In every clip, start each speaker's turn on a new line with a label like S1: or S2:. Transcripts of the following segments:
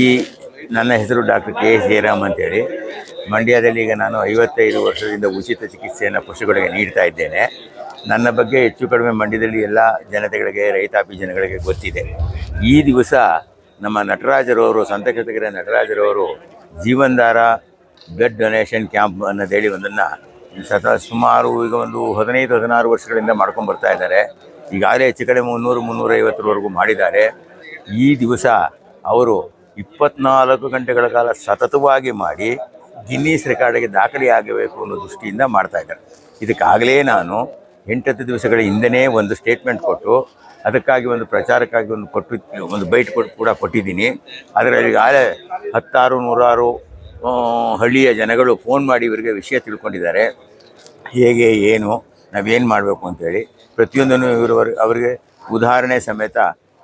S1: ಈ ನನ್ನ ಹೆಸರು ಡಾಕ್ಟರ್ ಕೆ ಎಸ್ ಜಯರಾಮ್ ಅಂತೇಳಿ. ಮಂಡ್ಯದಲ್ಲಿ ಈಗ ನಾನು ಐವತ್ತೈದು ವರ್ಷದಿಂದ ಉಚಿತ ಚಿಕಿತ್ಸೆಯನ್ನು ಪಶುಗಳಿಗೆ ನೀಡ್ತಾ ಇದ್ದೇನೆ. ನನ್ನ ಬಗ್ಗೆ ಹೆಚ್ಚು ಕಡಿಮೆ ಮಂಡ್ಯದಲ್ಲಿ ಎಲ್ಲ ಜನತೆಗಳಿಗೆ ರೈತಾಪಿ ಜನಗಳಿಗೆ ಗೊತ್ತಿದೆ. ಈ ದಿವಸ ನಮ್ಮ ನಟರಾಜರವರು, ಸಂತಕೃತಗಿರ ನಟರಾಜರವರು ಜೀವನ್ಧಾರ ಬ್ಲಡ್ ಡೊನೇಷನ್ ಕ್ಯಾಂಪ್ ಅನ್ನೋದೇಳಿ ಒಂದನ್ನು ಸತ ಸುಮಾರು ಈಗ ಒಂದು ಹದಿನೈದು, ಹದಿನಾರು ವರ್ಷಗಳಿಂದ ಮಾಡ್ಕೊಂಡು ಬರ್ತಾ ಇದ್ದಾರೆ. ಈಗಾಗಲೇ ಹೆಚ್ಚು ಕಡಿಮೆ ಮುನ್ನೂರು, ಮುನ್ನೂರೈವತ್ತರವರೆಗೂ ಮಾಡಿದ್ದಾರೆ. ಈ ದಿವಸ ಅವರು ಇಪ್ಪತ್ನಾಲ್ಕು ಗಂಟೆಗಳ ಕಾಲ ಸತತವಾಗಿ ಮಾಡಿ ಗಿನ್ನೀಸ್ ರೆಕಾರ್ಡಿಗೆ ದಾಖಲೆಯಾಗಬೇಕು ಅನ್ನೋ ದೃಷ್ಟಿಯಿಂದ ಮಾಡ್ತಾ ಇದ್ದಾರೆ. ಇದಕ್ಕಾಗಲೇ ನಾನು ಎಂಟತ್ತು ದಿವಸಗಳ ಹಿಂದೆಯೇ ಒಂದು ಸ್ಟೇಟ್ಮೆಂಟ್ ಕೊಟ್ಟು, ಅದಕ್ಕಾಗಿ ಒಂದು ಪ್ರಚಾರಕ್ಕಾಗಿ ಒಂದು ಕೊಟ್ಟು, ಒಂದು ಬೈಟ್ ಕೊಟ್ಟು ಕೂಡ ಕೊಟ್ಟಿದ್ದೀನಿ. ಅದರಲ್ಲಿ ಆಳೆ ಹತ್ತಾರು, ನೂರಾರು ಹಳ್ಳಿಯ ಜನಗಳು ಫೋನ್ ಮಾಡಿ ಇವರಿಗೆ ವಿಷಯ ತಿಳ್ಕೊಂಡಿದ್ದಾರೆ. ಹೇಗೆ, ಏನು, ನಾವೇನು ಮಾಡಬೇಕು ಅಂತೇಳಿ ಪ್ರತಿಯೊಂದನ್ನು ಇವರು, ಅವರಿಗೆ ಉದಾಹರಣೆ ಸಮೇತ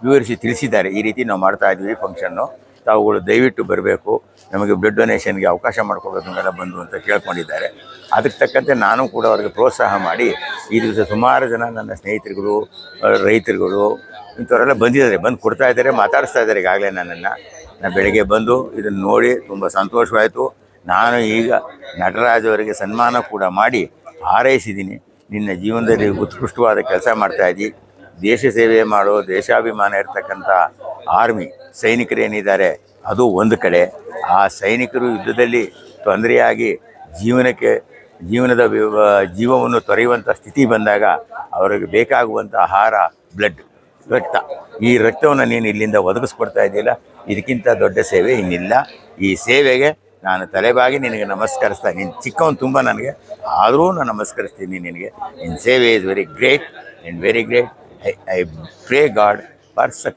S1: ವಿವರಿಸಿ ತಿಳಿಸಿದ್ದಾರೆ. ಈ ರೀತಿ ನಾವು ಮಾಡ್ತಾ ಇದ್ದೀವಿ ಫಂಕ್ಷನ್ನು ತಾವುಗಳು ದಯವಿಟ್ಟು ಬರಬೇಕು. ನಮಗೆ ಬ್ಲಡ್ ಡೊನೇಷನ್ಗೆ ಅವಕಾಶ ಮಾಡಿಕೊಡೋದು ಅಂತೆಲ್ಲ ಬಂದು ಅಂತ ಕೇಳ್ಕೊಂಡಿದ್ದಾರೆ. ಅದಕ್ಕೆ ತಕ್ಕಂತೆ ನಾನು ಕೂಡ ಅವರಿಗೆ ಪ್ರೋತ್ಸಾಹ ಮಾಡಿ ಈ ದಿವಸ ಸುಮಾರು ಜನ ನನ್ನ ಸ್ನೇಹಿತರುಗಳು ರೈತರುಗಳು ಇಂಥವರೆಲ್ಲ ಬಂದಿದ್ದಾರೆ. ಬಂದು ಕೊಡ್ತಾ ಇದ್ದಾರೆ, ಮಾತಾಡಿಸ್ತಾ ಇದ್ದಾರೆ ಈಗಾಗಲೇ ನನ್ನನ್ನು. ನಾನು ಬೆಳಗ್ಗೆ ಬಂದು ಇದನ್ನು ನೋಡಿ ತುಂಬ ಸಂತೋಷವಾಯಿತು. ನಾನು ಈಗ ನಟರಾಜ್ ಅವರಿಗೆ ಸನ್ಮಾನ ಕೂಡ ಮಾಡಿ ಹಾರೈಸಿದ್ದೀನಿ. ನಿನ್ನ ಜೀವನದಲ್ಲಿ ಉತ್ಕೃಷ್ಟವಾದ ಕೆಲಸ ಮಾಡ್ತಾಯಿದ್ದೀನಿ ದೇಶ ಸೇವೆ ಮಾಡೋ ದೇಶಾಭಿಮಾನ ಇರ್ತಕ್ಕಂಥ ಆರ್ಮಿ ಸೈನಿಕರೇನಿದ್ದಾರೆ ಅದು ಒಂದು ಕಡೆ. ಆ ಸೈನಿಕರು ಯುದ್ಧದಲ್ಲಿ ತೊಂದರೆಯಾಗಿ ಜೀವನಕ್ಕೆ, ಜೀವನದ ಜೀವವನ್ನು ತೊರೆಯುವಂಥ ಸ್ಥಿತಿ ಬಂದಾಗ ಅವರಿಗೆ ಬೇಕಾಗುವಂಥ ಆಹಾರ, ಬ್ಲಡ್, ರಕ್ತ. ಈ ರಕ್ತವನ್ನು ನೀನು ಇಲ್ಲಿಂದ ಒದಗಿಸ್ಕೊಡ್ತಾ ಇದ್ದೀಯಲ್ಲ, ಇದಕ್ಕಿಂತ ದೊಡ್ಡ ಸೇವೆ ಇನ್ನಿಲ್ಲ. ಈ ಸೇವೆಗೆ ನಾನು ತಲೆಬಾಗಿ ನಿನಗೆ ನಮಸ್ಕರಿಸ್ತಾ ನಿನ್ನ ಚಿಕ್ಕವನು ತುಂಬ ನನಗೆ, ಆದರೂ ನಾನು ನಮಸ್ಕರಿಸ್ತೀನಿ ನಿನಗೆ. ನಿನ್ನ ಸೇವೆ is very great and very great I, I pray God,